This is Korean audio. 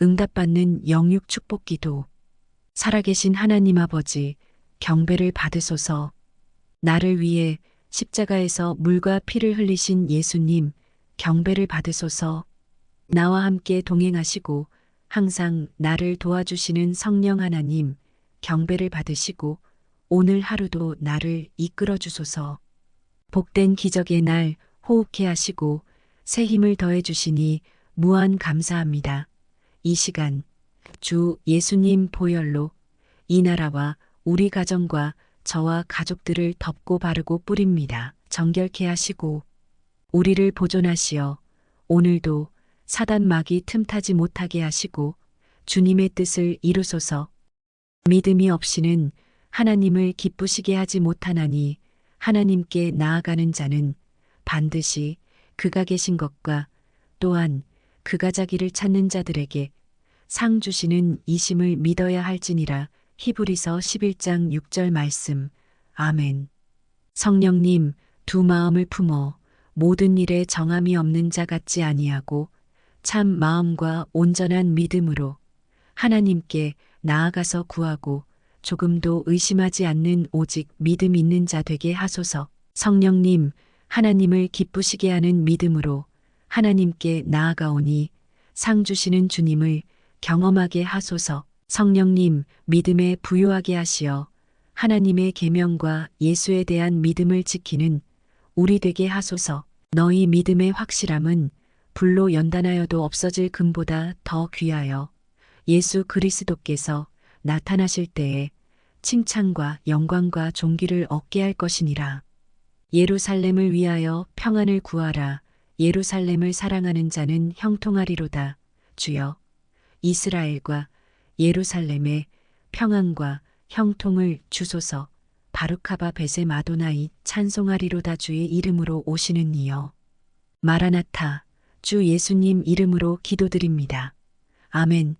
응답받는 영육 축복 기도. 살아계신 하나님 아버지 경배를 받으소서. 나를 위해 십자가에서 물과 피를 흘리신 예수님 경배를 받으소서. 나와 함께 동행하시고 항상 나를 도와주시는 성령 하나님 경배를 받으시고 오늘 하루도 나를 이끌어 주소서. 복된 기적의 날 호흡케 하시고 새 힘을 더해 주시니 무한 감사합니다. 이 시간 주 예수님 보혈로 이 나라와 우리 가정과 저와 가족들을 덮고 바르고 뿌립니다. 정결케 하시고 우리를 보존하시어 오늘도 사단 막이 틈타지 못하게 하시고 주님의 뜻을 이루소서 믿음이 없이는 하나님을 기쁘시게 하지 못하나니 하나님께 나아가는 자는 반드시 그가 계신 것과 또한 그가 자기를 찾는 자들에게 상 주시는 이심을 믿어야 할지니라. 히브리서 11장 6절 말씀. 아멘. 성령님 두 마음을 품어 모든 일에 정함이 없는 자 같지 아니하고 참 마음과 온전한 믿음으로 하나님께 나아가서 구하고 조금도 의심하지 않는 오직 믿음 있는 자 되게 하소서. 성령님 하나님을 기쁘시게 하는 믿음으로 하나님께 나아가오니 상 주시는 주님을 경험하게 하소서 성령님 믿음에 부유하게 하시어 하나님의 계명과 예수에 대한 믿음을 지키는 우리 되게 하소서 너희 믿음의 확실함은 불로 연단하여도 없어질 금보다 더 귀하여 예수 그리스도께서 나타나실 때에 칭찬과 영광과 존귀를 얻게 할 것이니라. 예루살렘을 위하여 평안을 구하라. 예루살렘을 사랑하는 자는 형통하리로다. 주여, 이스라엘과 예루살렘에 평안과 형통을 주소서. 바루카바 베세 마도나이 찬송하리로다 주의 이름으로 오시는 이여. 마라나타 주 예수님 이름으로 기도드립니다. 아멘.